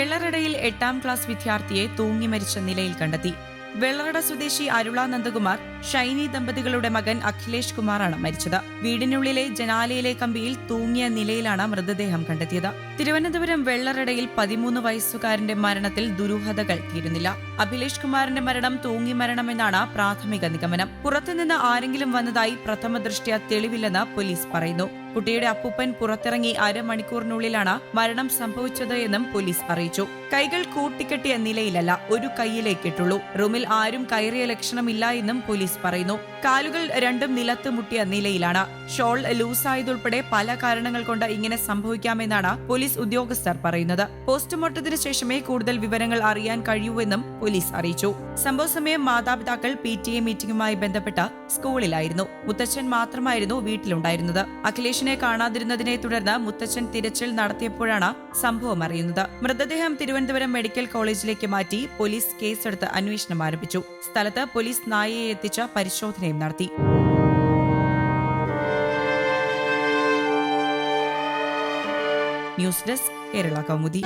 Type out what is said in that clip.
വെള്ളറടയിൽ എട്ടാം ക്ലാസ് വിദ്യാർത്ഥിയെ തൂങ്ങി മരിച്ച നിലയിൽ കണ്ടെത്തി. വെള്ളറട സ്വദേശി അരുളാനന്ദകുമാർ ഷൈനി ദമ്പതികളുടെ മകൻ അഖിലേഷ് കുമാറാണ് മരിച്ചത്. വീടിനുള്ളിലെ ജനാലയിലെ കമ്പിയിൽ തൂങ്ങിയ നിലയിലാണ് മൃതദേഹം കണ്ടെത്തിയത്. തിരുവനന്തപുരം വെള്ളറടയിൽ പതിമൂന്ന് വയസ്സുകാരന്റെ മരണത്തിൽ ദുരൂഹതകൾ തീരുന്നില്ല. അഭിലേഷ് കുമാറിന്റെ മരണം തൂങ്ങി മരണമെന്നാണ് പ്രാഥമിക നിഗമനം. പുറത്തുനിന്ന് ആരെങ്കിലും വന്നതായി പ്രഥമ ദൃഷ്ട്യാ തെളിവില്ലെന്ന് പോലീസ് പറയുന്നു. കുട്ടിയുടെ അപ്പൂപ്പൻ പുറത്തിറങ്ങി അരമണിക്കൂറിനുള്ളിലാണ് മരണം സംഭവിച്ചത് എന്നും പോലീസ് അറിയിച്ചു. കൈകൾ കൂട്ടിക്കെട്ടിയ നിലയിലല്ല ഒരു കൈയിലേക്കിട്ടുള്ളൂ. റൂമിൽ ആരും കയറിയ ലക്ഷണമില്ല എന്നും പോലീസ് പറയുന്നു കാലുകൾ രണ്ടും നിലത്ത് മുട്ടിയ നിലയിലാണ്. ഷോൾ ലൂസായതുൾപ്പെടെ പല കാരണങ്ങൾ കൊണ്ട് ഇങ്ങനെ സംഭവിക്കാമെന്നാണ് പോലീസ് ഉദ്യോഗസ്ഥർ പറയുന്നത്. പോസ്റ്റ്മോർട്ടത്തിന് ശേഷമേ കൂടുതൽ വിവരങ്ങൾ അറിയാൻ കഴിയൂവെന്നും പോലീസ് അറിയിച്ചു. സംഭവ സമയം മാതാപിതാക്കൾ പി ടി എ മീറ്റിംഗുമായി ബന്ധപ്പെട്ട് സ്കൂളിലായിരുന്നു. മുത്തച്ഛൻ മാത്രമായിരുന്നു വീട്ടിലുണ്ടായിരുന്നത്. അഖിലേഷിനെ കാണാതിരുന്നതിനെ തുടർന്ന് മുത്തച്ഛൻ തിരച്ചിൽ നടത്തിയപ്പോഴാണ് സംഭവം അറിയുന്നത്. മൃതദേഹം തിരുവനന്തപുരം മെഡിക്കൽ കോളേജിലേക്ക് മാറ്റി പോലീസ് കേസെടുത്ത് അന്വേഷണം ആരംഭിച്ചു. സ്ഥലത്ത് പോലീസ് നായയെ എത്തിച്ച പരിശോധനയും നടത്തി. News desk Kerala Kaumudi.